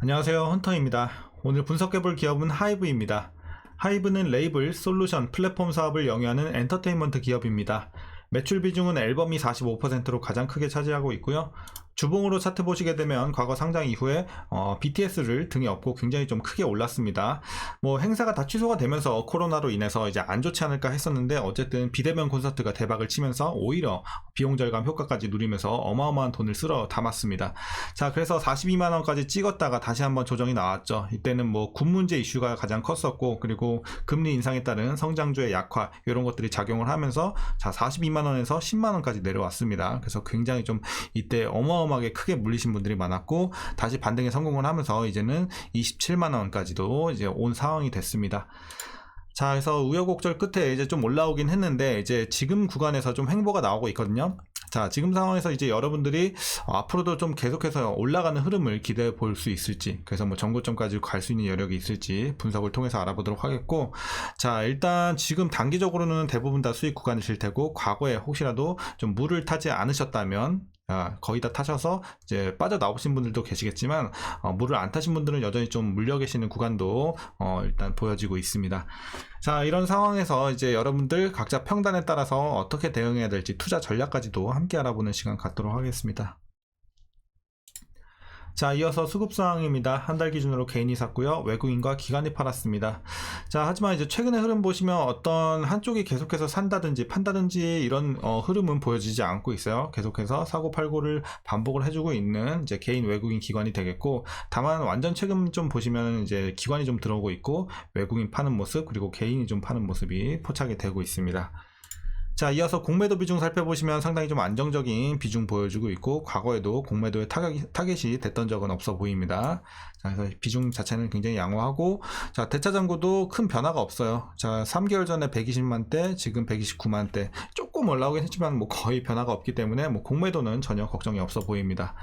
안녕하세요 헌터입니다. 오늘 분석해볼 기업은 하이브입니다. 하이브는 레이블, 솔루션, 플랫폼 사업을 영위하는 엔터테인먼트 기업입니다. 매출 비중은 앨범이 45%로 가장 크게 차지하고 있고요. 주봉으로 차트 보시게 되면 과거 상장 이후에 어, BTS를 등에 업고 굉장히 좀 크게 올랐습니다. 뭐 행사가 다 취소가 되면서 코로나로 인해서 이제 안 좋지 않을까 했었는데 어쨌든 비대면 콘서트가 대박을 치면서 오히려 비용 절감 효과까지 누리면서 어마어마한 돈을 쓸어 담았습니다. 자, 그래서 42만 원까지 찍었다가 다시 한번 조정이 나왔죠. 이때는 뭐 군 문제 이슈가 가장 컸었고 그리고 금리 인상에 따른 성장주의 약화 이런 것들이 작용을 하면서 자 42만 원에서 10만 원까지 내려왔습니다. 그래서 굉장히 좀 이때 어마어마 하게 크게 물리신 분들이 많았고 다시 반등에 성공을 하면서 이제는 27만 원까지도 이제 온 상황이 됐습니다. 자, 그래서 우여곡절 끝에 이제 좀 올라오긴 했는데 이제 지금 구간에서 좀 횡보가 나오고 있거든요. 자, 지금 상황에서 이제 여러분들이 어, 앞으로도 좀 계속해서 올라가는 흐름을 기대해 볼 수 있을지, 그래서 뭐 정고점까지 갈 수 있는 여력이 있을지 분석을 통해서 알아보도록 하겠고, 자, 일단 지금 단기적으로는 대부분 다 수익 구간이실 테고, 과거에 혹시라도 좀 물을 타지 않으셨다면, 아, 거의 다 타셔서 이제 빠져나오신 분들도 계시겠지만, 어, 물을 안 타신 분들은 여전히 좀 물려 계시는 구간도 어, 일단 보여지고 있습니다. 자, 이런 상황에서 이제 여러분들 각자 평단에 따라서 어떻게 대응해야 될지 투자 전략까지도 함께 알아보는 시간 갖도록 하겠습니다. 자, 이어서 수급 상황입니다. 한 달 기준으로 개인이 샀고요. 외국인과 기관이 팔았습니다. 자, 하지만 이제 최근의 흐름 보시면 어떤 한쪽이 계속해서 산다든지 판다든지 이런 어, 흐름은 보여지지 않고 있어요. 계속해서 사고 팔고를 반복을 해주고 있는 이제 개인 외국인 기관이 되겠고, 다만 완전 최근 좀 보시면 이제 기관이 좀 들어오고 있고 외국인 파는 모습 그리고 개인이 좀 파는 모습이 포착이 되고 있습니다. 자, 이어서 공매도 비중 살펴보시면 상당히 좀 안정적인 비중 보여주고 있고, 과거에도 공매도에 타격이, 타겟이 됐던 적은 없어 보입니다. 자, 그래서 비중 자체는 굉장히 양호하고, 자, 대차 잔고도 큰 변화가 없어요. 자, 3개월 전에 120만 대, 지금 129만 대. 조금 올라오긴 했지만, 뭐 거의 변화가 없기 때문에, 뭐 공매도는 전혀 걱정이 없어 보입니다.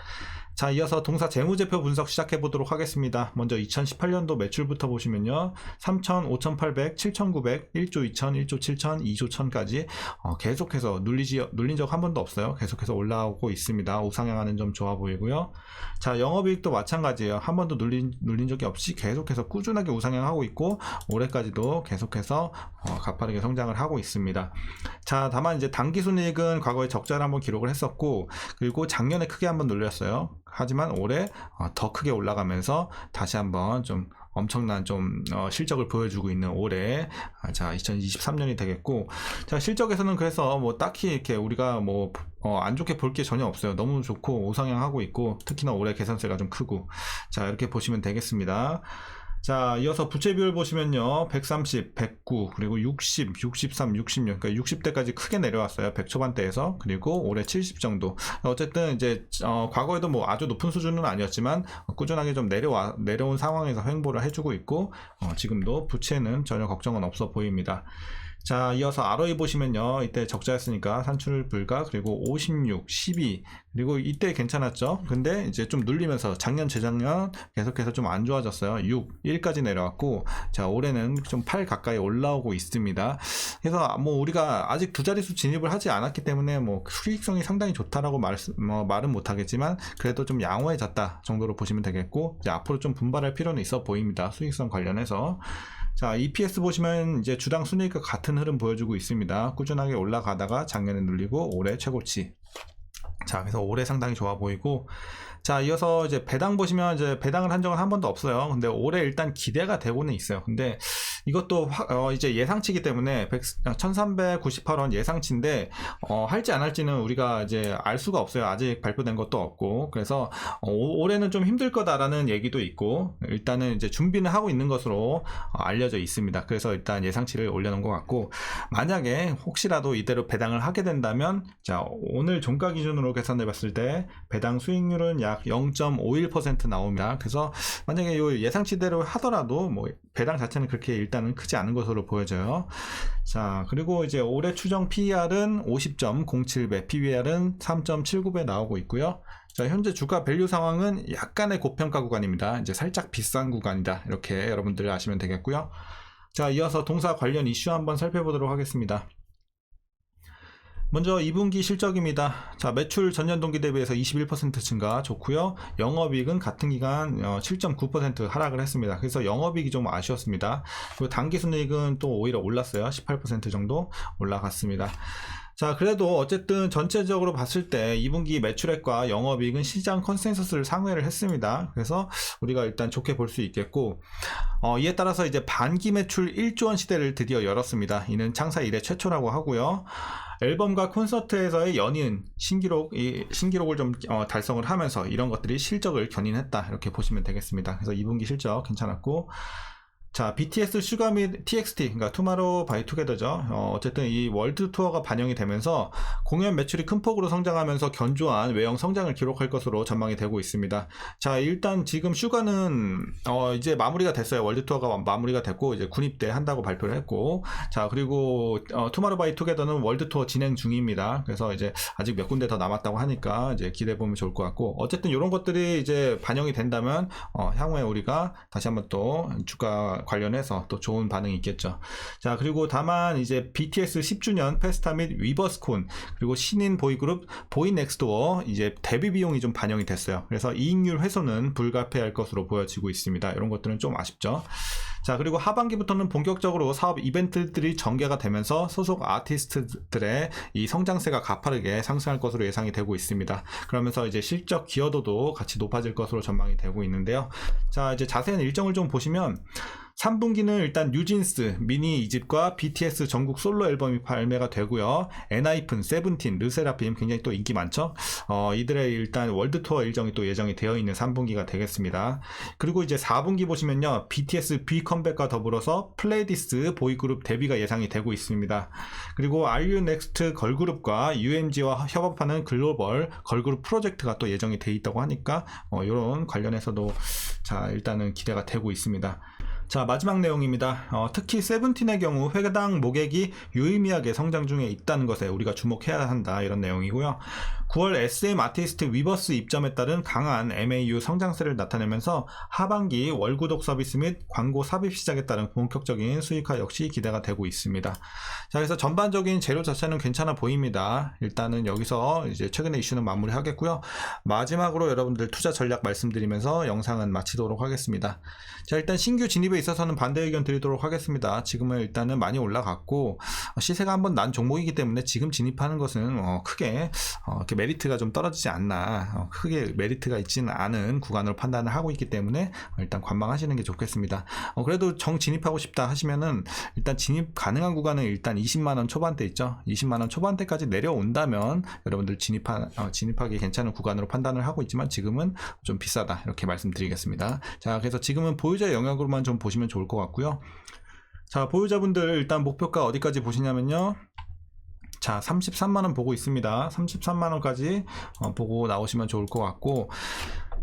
자, 이어서 동사 재무제표 분석 시작해 보도록 하겠습니다. 먼저 2018년도 매출부터 보시면요. 3천, 5,800, 7,900, 1조 2천, 1조 7천, 2조 1,000까지 어, 계속해서 눌리지, 눌린 적 한 번도 없어요. 계속해서 올라오고 있습니다. 우상향하는 점 좋아 보이고요. 자, 영업이익도 마찬가지예요. 한 번도 눌린, 눌린 적이 없이 계속해서 꾸준하게 우상향하고 있고, 올해까지도 계속해서 어, 가파르게 성장을 하고 있습니다. 자, 다만 이제 당기순이익은 과거에 적자를 한번 기록을 했었고, 그리고 작년에 크게 한번 눌렸어요. 하지만 올해 어, 더 크게 올라가면서 다시 한번 좀 엄청난 좀 어, 실적을 보여주고 있는 올해 아, 자 2023년이 되겠고 자 실적에서는 그래서 뭐 딱히 이렇게 우리가 뭐 안 좋게 볼 게 전혀 없어요. 너무 좋고 우상향하고 있고 특히나 올해 개선세가 좀 크고 자 이렇게 보시면 되겠습니다. 자, 이어서 부채 비율 보시면요. 130, 109, 그리고 60, 63, 66. 그러니까 60대까지 크게 내려왔어요. 100 초반대에서. 그리고 올해 70 정도. 어쨌든 이제 어, 과거에도 뭐 아주 높은 수준은 아니었지만 꾸준하게 좀 내려와 내려온 상황에서 횡보를 해주고 있고 어, 지금도 부채는 전혀 걱정은 없어 보입니다. 자, 이어서 ROE 보시면요. 이때 적자였으니까 산출 불가, 그리고 56, 12, 그리고 이때 괜찮았죠. 근데 이제 좀 눌리면서 작년, 재작년 계속해서 좀 안 좋아졌어요. 6, 1까지 내려왔고, 자, 올해는 좀 8 가까이 올라오고 있습니다. 그래서 뭐 우리가 아직 두 자릿수 진입을 하지 않았기 때문에 뭐 수익성이 상당히 좋다라고 말, 뭐 말은 못 하겠지만, 그래도 좀 양호해졌다 정도로 보시면 되겠고, 이제 앞으로 좀 분발할 필요는 있어 보입니다. 수익성 관련해서. 자, EPS 보시면 이제 주당 순이익과 같은 흐름 보여주고 있습니다. 꾸준하게 올라가다가 작년에 눌리고 올해 최고치. 자, 그래서 올해 상당히 좋아 보이고, 자, 이어서 이제 배당 보시면 이제 배당을 한 적은 한 번도 없어요. 근데 올해 일단 기대가 되고는 있어요. 근데 이것도 화, 어, 이제 예상치기 때문에 100, 1398원 예상치인데, 어, 할지 안 할지는 우리가 이제 알 수가 없어요. 아직 발표된 것도 없고. 그래서 어, 올해는 좀 힘들 거다라는 얘기도 있고, 일단은 이제 준비는 하고 있는 것으로 어, 알려져 있습니다. 그래서 일단 예상치를 올려놓은 것 같고, 만약에 혹시라도 이대로 배당을 하게 된다면, 자, 오늘 종가 기준으로 계산해 봤을 때 배당 수익률은 약0.51% 나옵니다. 그래서 만약에 요 예상치대로 하더라도 뭐 배당 자체는 그렇게 일단은 크지 않은 것으로 보여져요. 자, 그리고 이제 올해 추정 PER은 50.07배, PBR은 3.79배 나오고 있고요. 자, 현재 주가 밸류 상황은 약간의 고평가 구간입니다. 이제 살짝 비싼 구간이다. 이렇게 여러분들 아시면 되겠고요. 자, 이어서 동사 관련 이슈 한번 살펴보도록 하겠습니다. 먼저 2분기 실적입니다. 자, 매출 전년 동기 대비해서 21% 증가 좋고요. 영업이익은 같은 기간 어, 7.9% 하락을 했습니다. 그래서 영업이익이 좀 아쉬웠습니다. 그리고 당기순이익은 또 오히려 올랐어요. 18% 정도 올라갔습니다. 자, 그래도 어쨌든 전체적으로 봤을 때 2분기 매출액과 영업이익은 시장 컨센서스를 상회를 했습니다. 그래서 우리가 일단 좋게 볼 수 있겠고, 어, 이에 따라서 이제 반기 매출 1조 원 시대를 드디어 열었습니다. 이는 창사 이래 최초라고 하고요. 앨범과 콘서트에서의 연이은 신기록 이 신기록을 좀 어, 달성을 하면서 이런 것들이 실적을 견인했다 이렇게 보시면 되겠습니다. 그래서 2분기 실적 괜찮았고 자, BTS 슈가 및 TXT, 그러니까 투마로우 바이 투게더죠. 어, 쨌든이 월드 투어가 반영이 되면서 공연 매출이 큰 폭으로 성장하면서 견조한 외형 성장을 기록할 것으로 전망이 되고 있습니다. 자, 일단 지금 슈가는 어, 이제 마무리가 됐어요. 월드 투어가 마무리가 됐고 이제 군입대 한다고 발표를 했고, 자 그리고 어, 투마로우 바이 투게더는 월드 투어 진행 중입니다. 그래서 이제 아직 몇 군데 더 남았다고 하니까 이제 기대해 보면 좋을 것 같고, 어쨌든 이런 것들이 이제 반영이 된다면 어, 향후에 우리가 다시 한번 또 주가 관련해서 또 좋은 반응이 있겠죠. 자, 그리고 다만 이제 BTS 10주년 페스타 및 위버스콘 그리고 신인 보이그룹 보이넥스도어 이제 데뷔 비용이 좀 반영이 됐어요. 그래서 이익률 훼손은 불가피할 것으로 보여지고 있습니다. 이런 것들은 좀 아쉽죠. 자, 그리고 하반기부터는 본격적으로 사업 이벤트들이 전개가 되면서 소속 아티스트들의 이 성장세가 가파르게 상승할 것으로 예상이 되고 있습니다. 그러면서 이제 실적 기여도도 같이 높아질 것으로 전망이 되고 있는데요. 자, 이제 자세한 일정을 좀 보시면 3분기는 일단 뉴진스, 미니 이집과 BTS 전국 솔로 앨범이 발매가 되고요. 엔하이픈, 세븐틴, 르세라핌 굉장히 또 인기 많죠. 어, 이들의 일단 월드 투어 일정이 또 예정이 되어 있는 3분기가 되겠습니다. 그리고 이제 4분기 보시면요. BTS B 컴백과 더불어서 플레이디스 보이그룹 데뷔가 예상이 되고 있습니다. 그리고 RU 넥스트 걸그룹과 UMG와 협업하는 글로벌 걸그룹 프로젝트가 또 예정이 돼 있다고 하니까 어, 이런 관련해서도 자 일단은 기대가 되고 있습니다. 자 마지막 내용입니다. 어, 특히 세븐틴의 경우 회당 모객이 유의미하게 성장 중에 있다는 것에 우리가 주목해야 한다 이런 내용이고요. 9월 SM 아티스트 위버스 입점에 따른 강한 MAU 성장세를 나타내면서 하반기 월구독 서비스 및 광고 삽입 시작에 따른 본격적인 수익화 역시 기대가 되고 있습니다. 자 그래서 전반적인 재료 자체는 괜찮아 보입니다. 일단은 여기서 이제 최근의 이슈는 마무리하겠고요. 마지막으로 여러분들 투자 전략 말씀드리면서 영상은 마치도록 하겠습니다. 자 일단 신규 진입에 있어서는 반대 의견 드리도록 하겠습니다. 지금은 일단은 많이 올라갔고 시세가 한번 난 종목이기 때문에 지금 진입하는 것은 어, 크게 어, 이렇게 메리트가 좀 떨어지지 않나 어, 크게 메리트가 있지는 않은 구간으로 판단을 하고 있기 때문에 일단 관망하시는 게 좋겠습니다. 어, 그래도 정 진입하고 싶다 하시면은 일단 진입 가능한 구간은 일단 20만 원 초반대 있죠. 20만 원 초반대까지 내려온다면 여러분들 진입하 어, 진입하기 괜찮은 구간으로 판단을 하고 있지만 지금은 좀 비싸다 이렇게 말씀드리겠습니다. 자 그래서 지금은 보유자 영역으로만 좀 보시면 좋을 것 같고요. 자 보유자분들 일단 목표가 어디까지 보시냐면요. 자, 33만원 보고 있습니다. 33만원까지 어, 보고 나오시면 좋을 것 같고,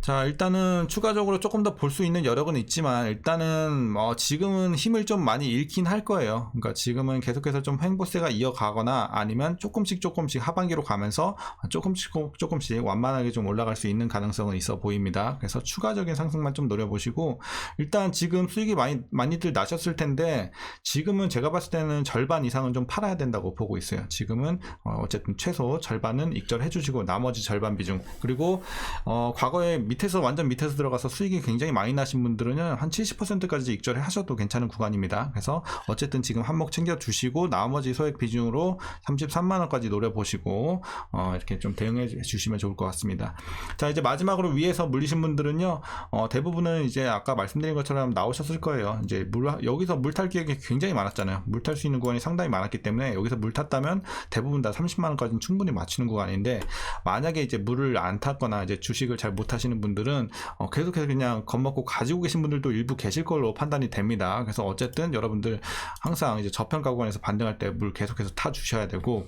자, 일단은 추가적으로 조금 더 볼 수 있는 여력은 있지만, 일단은, 어, 지금은 힘을 좀 많이 잃긴 할 거예요. 그러니까 지금은 계속해서 좀 횡보세가 이어가거나 아니면 조금씩 조금씩 하반기로 가면서 조금씩 조금씩 완만하게 좀 올라갈 수 있는 가능성은 있어 보입니다. 그래서 추가적인 상승만 좀 노려보시고, 일단 지금 수익이 많이, 많이들 나셨을 텐데, 지금은 제가 봤을 때는 절반 이상은 좀 팔아야 된다고 보고 있어요. 지금은, 어, 어쨌든 최소 절반은 익절해 주시고, 나머지 절반 비중. 그리고, 어, 과거에 밑에서 완전 밑에서 들어가서 수익이 굉장히 많이 나신 분들은 한 70%까지 익절을 하셔도 괜찮은 구간입니다. 그래서 어쨌든 지금 한몫 챙겨 주시고 나머지 소액 비중으로 33만 원까지 노려 보시고 어, 이렇게 좀 대응해 주시면 좋을 것 같습니다. 자 이제 마지막으로 위에서 물리신 분들은요 어, 대부분은 이제 아까 말씀드린 것처럼 나오셨을 거예요. 이제 물 여기서 물 탈 기획이 굉장히 많았잖아요. 물 탈 수 있는 구간이 상당히 많았기 때문에 여기서 물 탔다면 대부분 다 30만 원까지는 충분히 맞추는 구간인데 만약에 이제 물을 안 탔거나 이제 주식을 잘 못 하시는 분들은 어, 계속해서 그냥 겁먹고 가지고 계신 분들도 일부 계실 걸로 판단이 됩니다. 그래서 어쨌든 여러분들 항상 이제 저평가 구간에서 반등할 때 물 계속해서 타 주셔야 되고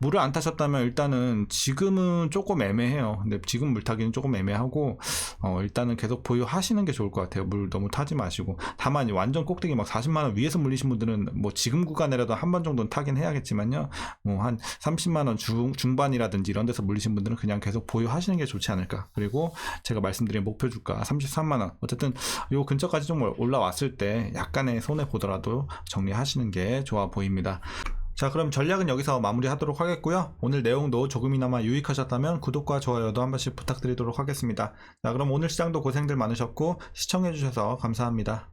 물을 안 타셨다면 일단은 지금은 조금 애매해요. 근데 지금 물 타기는 조금 애매하고 어, 일단은 계속 보유하시는 게 좋을 것 같아요. 물 너무 타지 마시고 다만 완전 꼭대기 막 40만 원 위에서 물리신 분들은 뭐 지금 구간이라도 한 번 정도는 타긴 해야겠지만요. 뭐 한 30만 원 중, 중반이라든지 이런 데서 물리신 분들은 그냥 계속 보유하시는 게 좋지 않을까. 그리고 제가 말씀드린 목표 주가 33만 원. 어쨌든 요 근처까지 좀 올라왔을 때 약간의 손해 보더라도 정리하시는 게 좋아 보입니다. 자, 그럼 전략은 여기서 마무리하도록 하겠고요. 오늘 내용도 조금이나마 유익하셨다면 구독과 좋아요도 한 번씩 부탁드리도록 하겠습니다. 자, 그럼 오늘 시장도 고생들 많으셨고 시청해주셔서 감사합니다.